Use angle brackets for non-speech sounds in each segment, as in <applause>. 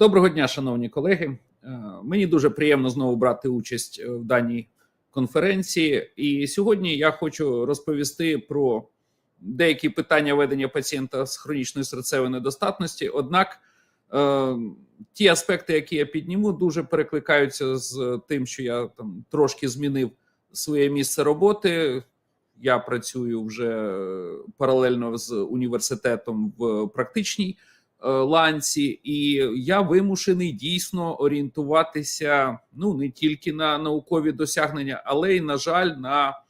Доброго дня, шановні колеги. Е, Мені дуже приємно знову брати участь е, в даній конференції. І сьогодні я хочу розповісти про деякі питання ведення пацієнта з хронічною серцевою недостатності. Однак е, ті аспекти, які я підніму, дуже перекликаються з тим, що я там трошки змінив своє місце роботи. Я працюю вже паралельно з університетом в практичній ланці, і я вимушений дійсно орієнтуватися ну не тільки на наукові досягнення, але й на жаль, на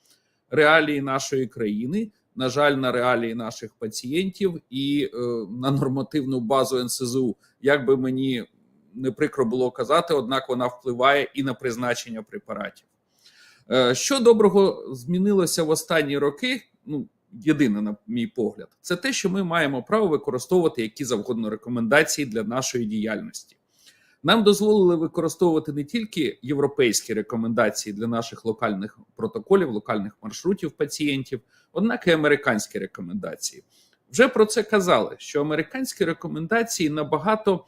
реалії нашої країни. На жаль, на реалії наших пацієнтів і е, на нормативну базу НСЗУ. Як би мені не прикро було казати, однак вона впливає і на призначення препаратів. Е, Що доброго змінилося в останні роки? Ну, єдине, на мій погляд, це те, що ми маємо право використовувати які завгодно рекомендації для нашої діяльності. Нам дозволили використовувати не тільки європейські рекомендації для наших локальних протоколів, локальних маршрутів пацієнтів, однак і американські рекомендації. Вже про це казали, що американські рекомендації набагато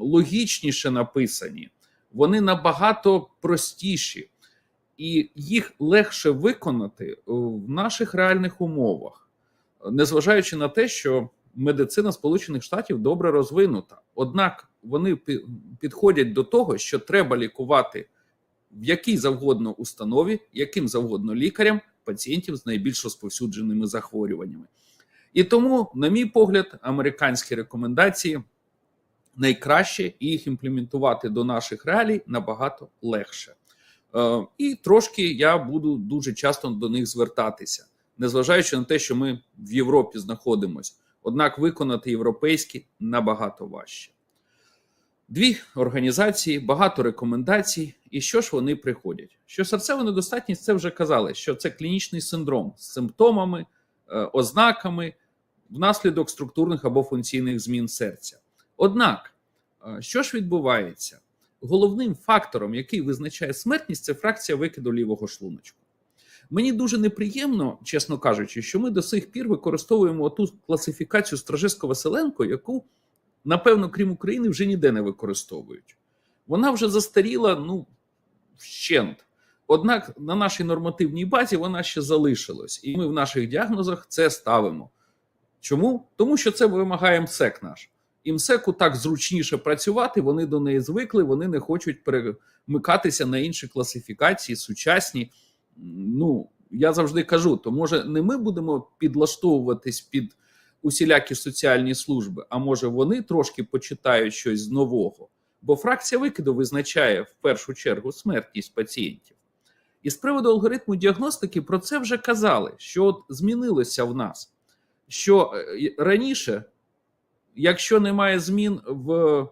логічніше написані, вони набагато простіші і їх легше виконати е, в наших реальних умовах, незважаючи на те, що медицина Сполучених Штатів добре розвинута. Однак вони підходять до того, що треба лікувати в якій завгодно установі, яким завгодно лікарям пацієнтів з найбільш розповсюдженими захворюваннями. І тому, на мій погляд, американські рекомендації найкраще і їх імплементувати до наших реалій набагато легше. Е, І трошки я буду дуже часто до них звертатися, незважаючи на те, що ми в Європі знаходимося. Однак виконати європейські набагато важче. Дві організації, багато рекомендацій. І що ж вони приходять? Що серцева недостатність це вже казали, що це клінічний синдром з симптомами, е, ознаками внаслідок структурних або функційних змін серця. Однак, е, що ж відбувається? Головним фактором, який визначає смертність, це фракція викиду лівого шлуночку. Мені дуже неприємно, чесно кажучи, що ми до сих пір використовуємо ту класифікацію Стражевсько-Василенко, яку, напевно, крім України, вже ніде не використовують. Вона вже застаріла, ну, вщент. Однак на нашій нормативній базі вона ще залишилась, і ми в наших діагнозах це ставимо. Чому? Тому що це вимагає МСЕК наш. І МСЕКу так зручніше працювати, вони до неї звикли, вони не хочуть перемикатися на інші класифікації, сучасні. Ну, я завжди кажу: то може не ми будемо підлаштовуватись під усілякі соціальні служби, а може вони трошки почитають щось нового. Бо фракція викиду визначає в першу чергу смертність пацієнтів. І з приводу алгоритму діагностики про це вже казали, що от змінилося в нас, що е, раніше, якщо немає змін в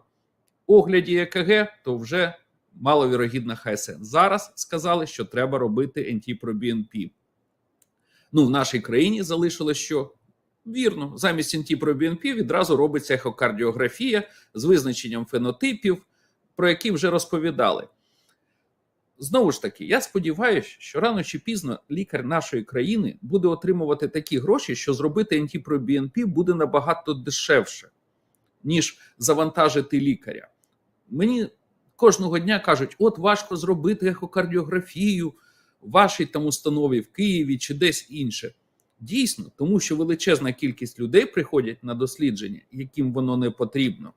огляді ЕКГ, то вже маловірогідна ХСН. Зараз сказали, що треба робити НТ-ПроБНП. Ну, в нашій країні залишилось що вірно, замість НТ-ПроБНП відразу робиться ехокардіографія з визначенням фенотипів, про які вже розповідали. Знову ж таки, я сподіваюся, що рано чи пізно лікар нашої країни буде отримувати такі гроші, що зробити НТ-ПроБНП буде набагато дешевше, ніж завантажити лікаря. Мені кожного дня кажуть: от важко зробити ехокардіографію в вашій там установі в Києві чи десь інше. Дійсно, тому що величезна кількість людей приходять на дослідження, яким воно не потрібно.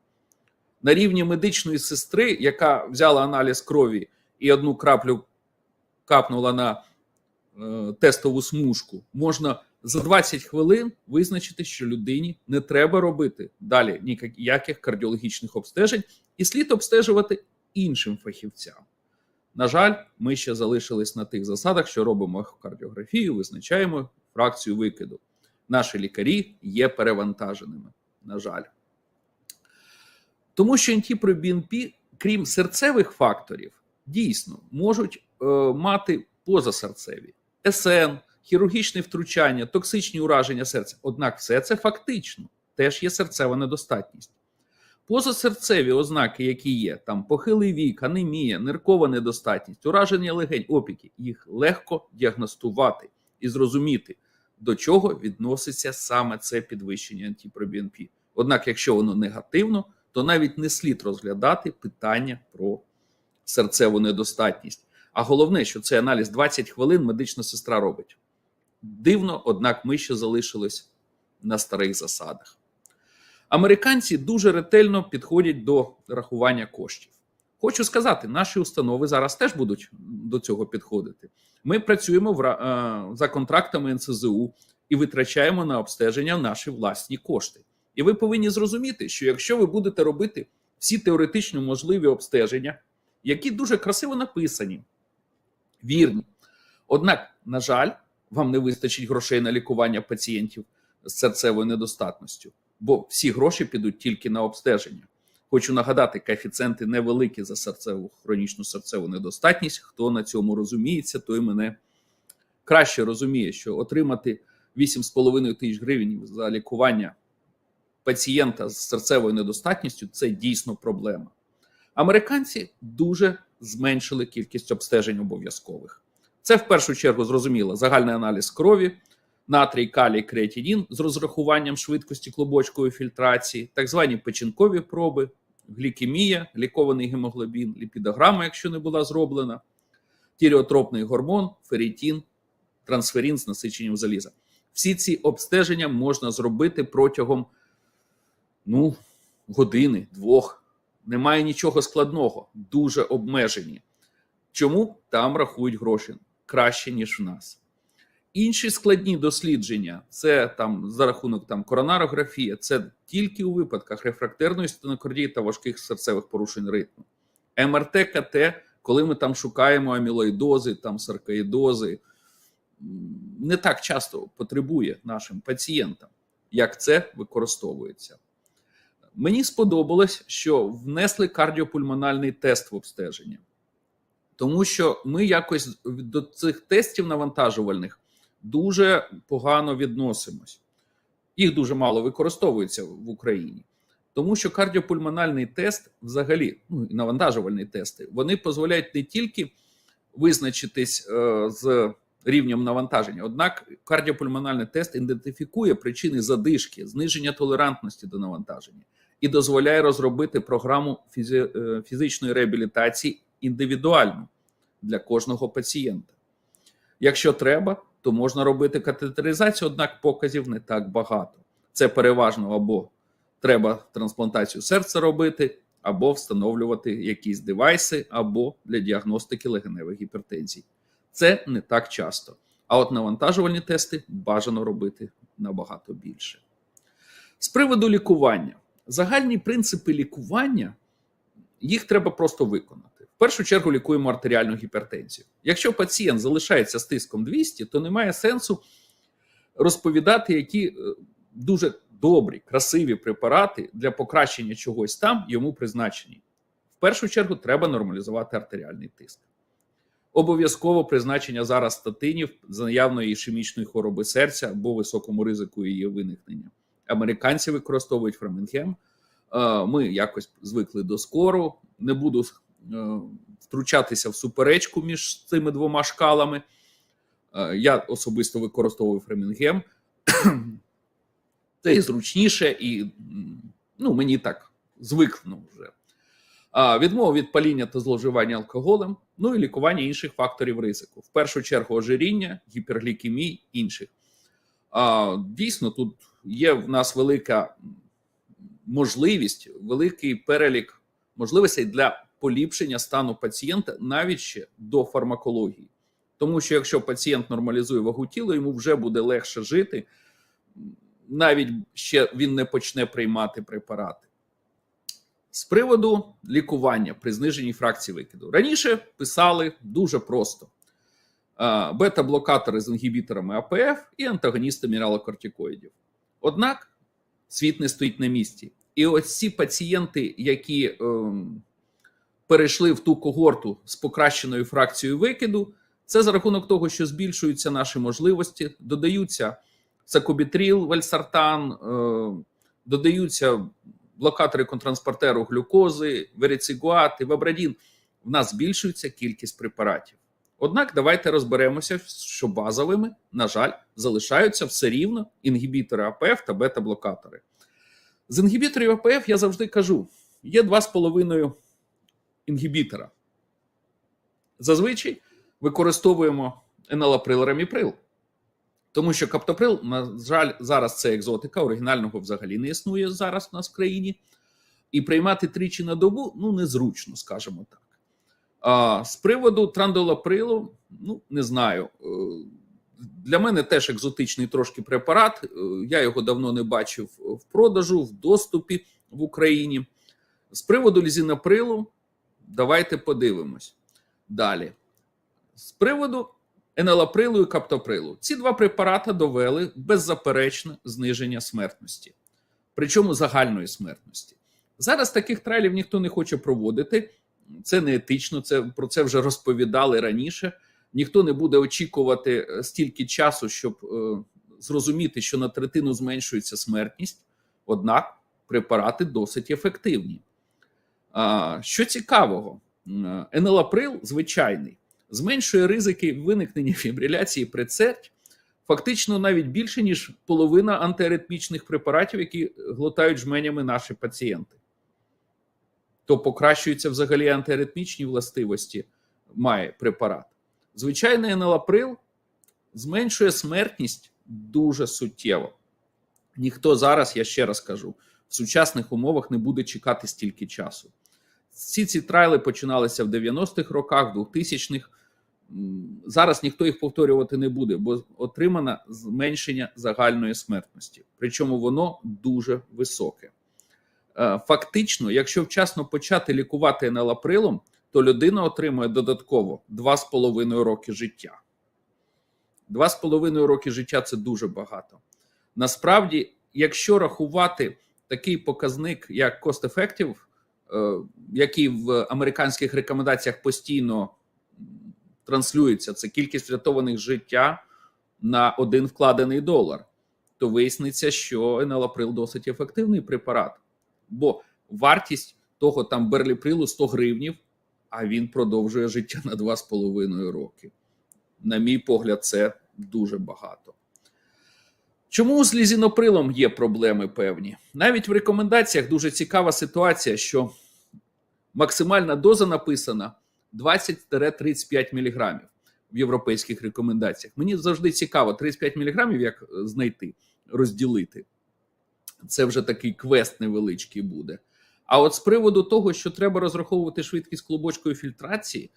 На рівні медичної сестри, яка взяла аналіз крові і одну краплю капнула на е, тестову смужку, можна за 20 хвилин визначити, що людині не треба робити далі ніяких кардіологічних обстежень, і слід обстежувати іншим фахівцям. На жаль, ми ще залишились на тих засадах, що робимо ехокардіографію, визначаємо фракцію викиду. Наші лікарі є перевантаженими. На жаль. Тому що антипробінП, крім серцевих факторів, дійсно можуть е, мати позасерцеві СН, хірургічне втручання, токсичні ураження серця. Однак все це фактично теж є серцева недостатність. Позасерцеві ознаки, які є, там похилий вік, анемія, ниркова недостатність, ураження легень, опіки, їх легко діагностувати і зрозуміти, до чого відноситься саме це підвищення антипробінпі. Однак, якщо воно негативно, то навіть не слід розглядати питання про серцеву недостатність. А головне, що цей аналіз 20 хвилин медична сестра робить. Дивно, однак ми ще залишились на старих засадах. Американці дуже ретельно підходять до рахування коштів. Хочу сказати, наші установи зараз теж будуть до цього підходити. Ми працюємо в, е, за контрактами НСЗУ і витрачаємо на обстеження наші власні кошти. І ви повинні зрозуміти, що якщо ви будете робити всі теоретично можливі обстеження, які дуже красиво написані, вірні. Однак, на жаль, вам не вистачить грошей на лікування пацієнтів з серцевою недостатністю, бо всі гроші підуть тільки на обстеження. Хочу нагадати, коефіцієнти невеликі за серцеву хронічну серцеву недостатність. Хто на цьому розуміється, той мене краще розуміє, що отримати 8,5 тисяч гривень за лікування пацієнта з серцевою недостатністю це дійсно проблема. Американці дуже зменшили кількість обстежень обов'язкових. Це в першу чергу зрозуміло загальний аналіз крові, натрій, калій, креатинін з розрахуванням швидкості клубочкової фільтрації, так звані печінкові проби, глікемія, лікований гемоглобін, ліпідограма, якщо не була зроблена, тіріотропний гормон, ферритін, трансферин з насиченням заліза. Всі ці обстеження можна зробити протягом ну, години, двох. Немає нічого складного, дуже обмежені. Чому там рахують гроші краще, ніж в нас? Інші складні дослідження це там за рахунок там коронарографія, це тільки у випадках рефрактерної стенокардії та важких серцевих порушень ритму. МРТ, КТ, коли ми там шукаємо амілоїдози, там саркоїдози, не так часто потребує нашим пацієнтам, як це використовується. Мені сподобалось, що внесли кардіопульмональний тест в обстеження, тому що ми якось до цих тестів навантажувальних дуже погано відносимось. Їх дуже мало використовується в Україні. Тому що кардіопульмональний тест, взагалі, ну навантажувальні тести, вони дозволяють не тільки визначитись е, з рівнем навантаження, однак кардіопульмональний тест ідентифікує причини задишки, зниження толерантності до навантаження і дозволяє розробити програму фізи- е, фізичної реабілітації індивідуальну для кожного пацієнта. Якщо треба, то можна робити катетеризацію, однак показів не так багато. Це переважно або треба трансплантацію серця робити, або встановлювати якісь девайси, або для діагностики легеневих гіпертензій. Це не так часто. А от навантажувальні тести бажано робити набагато більше. З приводу лікування, загальні принципи лікування їх треба просто виконати. В першу чергу лікуємо артеріальну гіпертензію. Якщо пацієнт залишається з тиском 200, то немає сенсу розповідати, які е, дуже добрі, красиві препарати для покращення чогось там йому призначені. В першу чергу треба нормалізувати артеріальний тиск. Обов'язково призначення зараз статинів з наявної ішемічної хвороби серця або високому ризику її виникнення. Американці використовують фрамінгем. Е, Ми якось звикли до скору. Не буду е, втручатися в суперечку між цими двома шкалами. Е, Я особисто використовую фремінгем. Це і зручніше, і ну, мені так звикно вже. Відмова від паління та зловживання алкоголем, ну і лікування інших факторів ризику. В першу чергу ожиріння, гіперглікемії, інших. Дійсно, тут є в нас велика можливість, великий перелік можливостей для поліпшення стану пацієнта навіть ще до фармакології. Тому що якщо пацієнт нормалізує вагу тіла, йому вже буде легше жити, навіть ще він не почне приймати препарати. З приводу лікування при зниженні фракції викиду. Раніше писали дуже просто: бета-блокатори з інгібіторами АПФ і антагоністи мінералокортикоїдів. Однак світ не стоїть на місці. І ось ці пацієнти, які ем, перейшли в ту когорту з покращеною фракцією викиду, це за рахунок того, що збільшуються наші можливості, додаються сакобітріл, вальсартан, е, додаються блокатори контранспортеру глюкози, верицигуат і вабрадін. В нас збільшується кількість препаратів. Однак давайте розберемося, що базовими, на жаль, залишаються все рівно інгібітори АПФ та бета-блокатори. З інгібіторів АПФ я завжди кажу: є 2,5 інгібітора. Зазвичай використовуємо еналаприл раміприл. Тому що каптоприл, на жаль, зараз це екзотика, оригінального взагалі не існує зараз у нас в країні. І приймати тричі на добу ну незручно, скажімо так. А з приводу трандолаприлу, ну не знаю. Е, Для мене теж екзотичний трошки препарат. Е, Я його давно не бачив в продажу, в доступі в Україні. З приводу лізінаприлу, давайте подивимось далі. З приводу енелаприлу і каптоприлу. Ці два препарати довели беззаперечне зниження смертності, причому загальної смертності. Зараз таких трайлів ніхто не хоче проводити. Це не етично, це про це вже розповідали раніше. Ніхто не буде очікувати е, стільки часу, щоб е, зрозуміти, що на третину зменшується смертність. Однак препарати досить ефективні. А, що цікавого, енелаприл звичайний зменшує ризики виникнення <laughs> фібриляції при церть фактично навіть більше, ніж половина антиаритмічних препаратів, які глотають жменями наші пацієнти. То покращуються взагалі антиаритмічні властивості має препарат. Звичайний енелаприл зменшує смертність дуже суттєво. Ніхто зараз, я ще раз кажу, в сучасних умовах не буде чекати стільки часу. Всі ці трайли починалися в 90-х роках, в 2000-х. Зараз ніхто їх повторювати не буде, бо отримано зменшення загальної смертності. Причому воно дуже високе. Е, Фактично, якщо вчасно почати лікувати енелаприлом, то людина отримує додатково 2,5 роки життя. 2,5 роки життя це дуже багато. Насправді, якщо рахувати такий показник, як cost effective, е, який в американських рекомендаціях постійно транслюється, це кількість врятованих життя на один вкладений долар, то виясниться, що енелаприл досить ефективний препарат, бо вартість того там берліприлу 100 гривнів, а він продовжує життя на 2,5 роки. На мій погляд, це дуже багато. Чому з лізіноприлом є проблеми певні? Навіть в рекомендаціях дуже цікава ситуація, що максимальна доза написана 20-35 мг в європейських рекомендаціях. Мені завжди цікаво 35 мг як знайти, розділити. Це вже такий квест невеличкий буде. А от з приводу того, що треба розраховувати швидкість клубочкої фільтрації,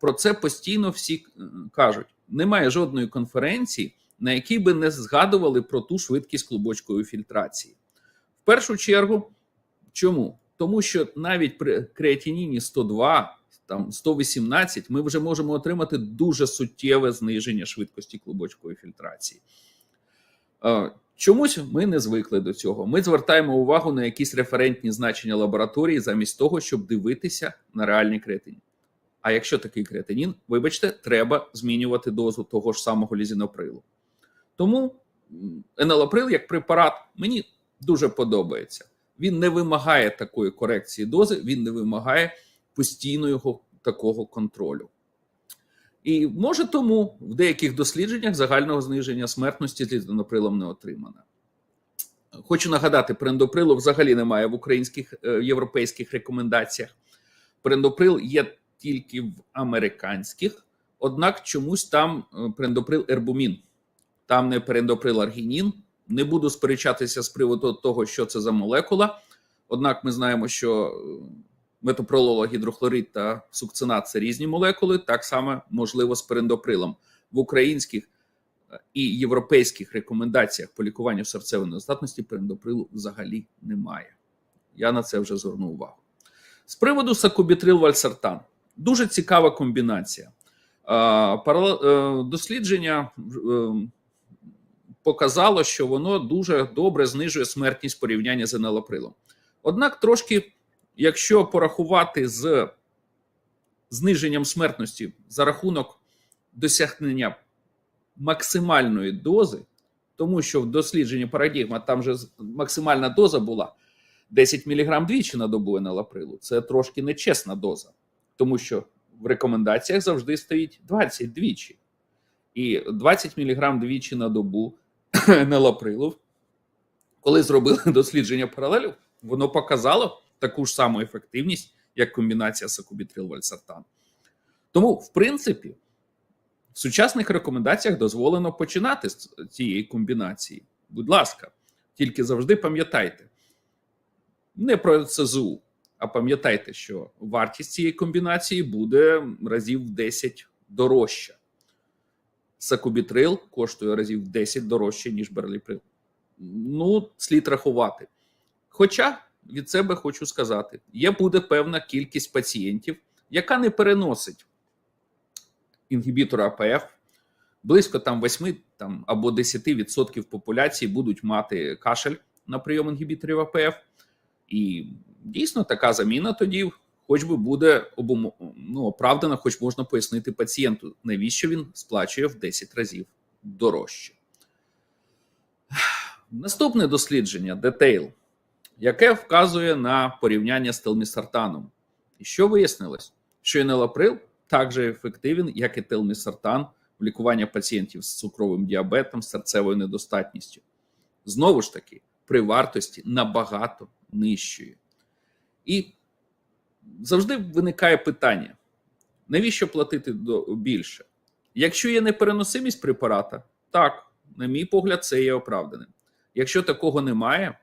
про це постійно всі е, кажуть. Немає жодної конференції, на якій би не згадували про ту швидкість клубочкової фільтрації. В першу чергу, чому? Тому що навіть при креатиніні 102, там 118, ми вже можемо отримати дуже суттєве зниження швидкості клубочкової фільтрації. Чомусь ми не звикли до цього. Ми звертаємо увагу на якісь референтні значення лабораторії, замість того, щоб дивитися на реальний креатинін. А якщо такий креатинін, вибачте, треба змінювати дозу того ж самого лізіноприлу. Тому м, еналаприл як препарат мені дуже подобається. Він не вимагає такої корекції дози, він не вимагає постійного такого контролю. І може тому в деяких дослідженнях загального зниження смертності з лізиноприлом не отримано. Хочу нагадати, прендоприлу взагалі немає в українських е, європейських рекомендаціях. Прендоприл є тільки в американських, однак чомусь там е, прендоприл ербумін, там не прендоприл аргінін. Не буду сперечатися з приводу того, що це за молекула. Однак ми знаємо, що е, метопролола, гідрохлорид та сукцинат це різні молекули. Так само можливо з перендоприлом в українських е, і європейських рекомендаціях по лікуванню серцевої недостатності перендоприлу взагалі немає. Я на це вже звернув увагу. З приводу сакубітрил вальсартан дуже цікава комбінація. Е, е, Дослідження показало, що воно дуже добре знижує смертність в порівнянні з енелаприлом. Однак, трошки, якщо порахувати з зниженням смертності за рахунок досягнення максимальної дози, тому що в дослідженні парадігма там же максимальна доза була 10 мг двічі на добу енелаприлу. Це трошки нечесна доза, тому що в рекомендаціях завжди стоїть 20 двічі. І 20 мг двічі на добу <clears throat> енелаприлу, коли зробили <laughs> дослідження паралелю, воно показало таку ж саму ефективність, як комбінація сакубітрил-вальсартан. Тому, в принципі, в сучасних рекомендаціях дозволено починати з цієї комбінації. Будь ласка, тільки завжди пам'ятайте, не про ЦЗУ, а пам'ятайте, що вартість цієї комбінації буде разів в 10 дорожча. Сакубітрил коштує разів в 10 дорожче, ніж берліприл. Ну, слід рахувати. Хоча від себе хочу сказати: є буде певна кількість пацієнтів, яка не переносить інгібітора АПФ. Близько там 8 там, або 10% популяції будуть мати кашель на прийом інгібіторів АПФ. І дійсно така заміна тоді, хоч би буде ну, оправдана, хоч можна пояснити пацієнту, навіщо він сплачує в 10 разів дорожче. Наступне дослідження детейл, яке вказує на порівняння з телмісартаном. І що вияснилось? Що енелаприл так же ефективен, як і телмісартан в лікуванні пацієнтів з цукровим діабетом, серцевою недостатністю. Знову ж таки, при вартості набагато нижчої. І завжди виникає питання: навіщо платити більше? Якщо є непереносимість препарата, так, на мій погляд, це є оправданим. Якщо такого немає,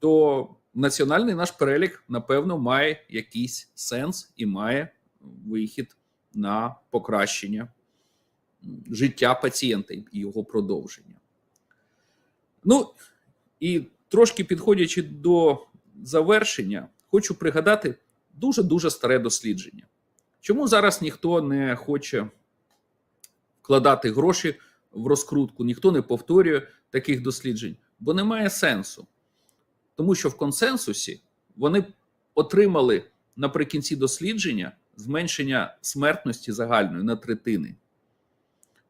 то національний наш перелік, напевно, має якийсь сенс і має вихід на покращення життя пацієнта і його продовження. Ну і трошки підходячи до завершення, хочу пригадати дуже-дуже старе дослідження. Чому зараз ніхто не хоче вкладати гроші в розкрутку, ніхто не повторює таких досліджень, бо немає сенсу. Тому що в консенсусі вони отримали наприкінці дослідження зменшення смертності загальної на третини.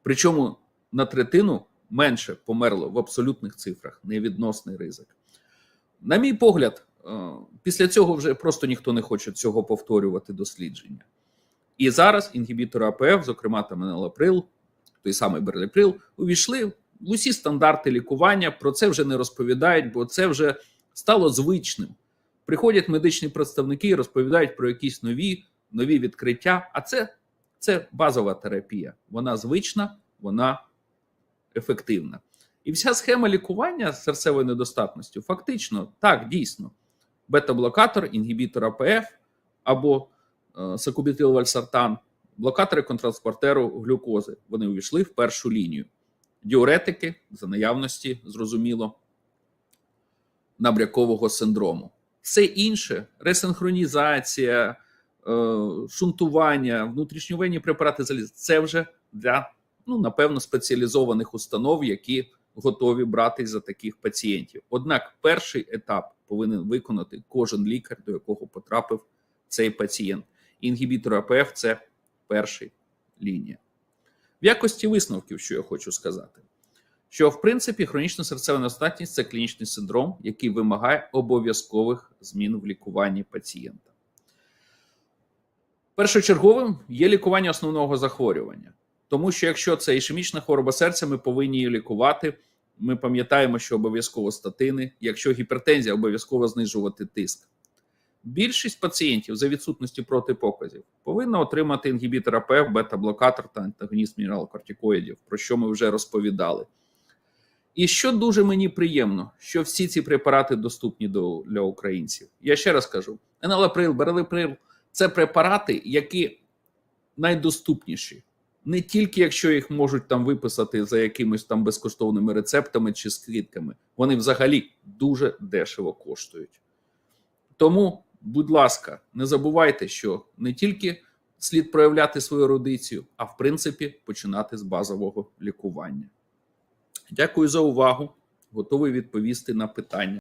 Причому на третину менше померло в абсолютних цифрах, невідносний ризик. На мій погляд, після цього вже просто ніхто не хоче цього повторювати дослідження. І зараз інгібітори АПФ, зокрема там енелаприл, той самий берліприл, увійшли в усі стандарти лікування. Про це вже не розповідають, бо це вже стало звичним. Приходять медичні представники і розповідають про якісь нові нові відкриття. А це, це базова терапія. Вона звична, вона ефективна. І вся схема лікування серцевої недостатності фактично так, дійсно, бета-блокатор, інгібітор АПФ або е, сакубітилвальсартан, блокатори контранспортеру глюкози. Вони увійшли в першу лінію. Діуретики за наявності, зрозуміло, набрякового синдрому. Все інше ресинхронізація, е, шунтування, внутрішньовенні препарати заліз це вже для, ну, напевно, спеціалізованих установ, які готові брати за таких пацієнтів. Однак, перший етап повинен виконати кожен лікар, до якого потрапив цей пацієнт. Інгібітор АПФ це перша лінія. В якості висновків, що я хочу сказати, що в принципі хронічна серцева недостатність – це клінічний синдром, який вимагає обов'язкових змін в лікуванні пацієнта. Першочерговим є лікування основного захворювання, тому що якщо це ішемічна хвороба серця, ми повинні її лікувати. Ми пам'ятаємо, що обов'язково статини, якщо гіпертензія, обов'язково знижувати тиск. Більшість пацієнтів за відсутності протипоказів повинна отримати інгібітор АПФ, бета-блокатор та антагоніст мінералокортикоїдів, про що ми вже розповідали. І що дуже мені приємно, що всі ці препарати доступні до, для українців. Я ще раз кажу: еналаприл, берелеприл – це препарати, які найдоступніші. Не тільки якщо їх можуть там виписати за якимись там безкоштовними рецептами чи скидками, вони взагалі дуже дешево коштують. Тому, будь ласка, не забувайте, що не тільки слід проявляти свою ерудицію, а в принципі починати з базового лікування. Дякую за увагу. Готовий відповісти на питання.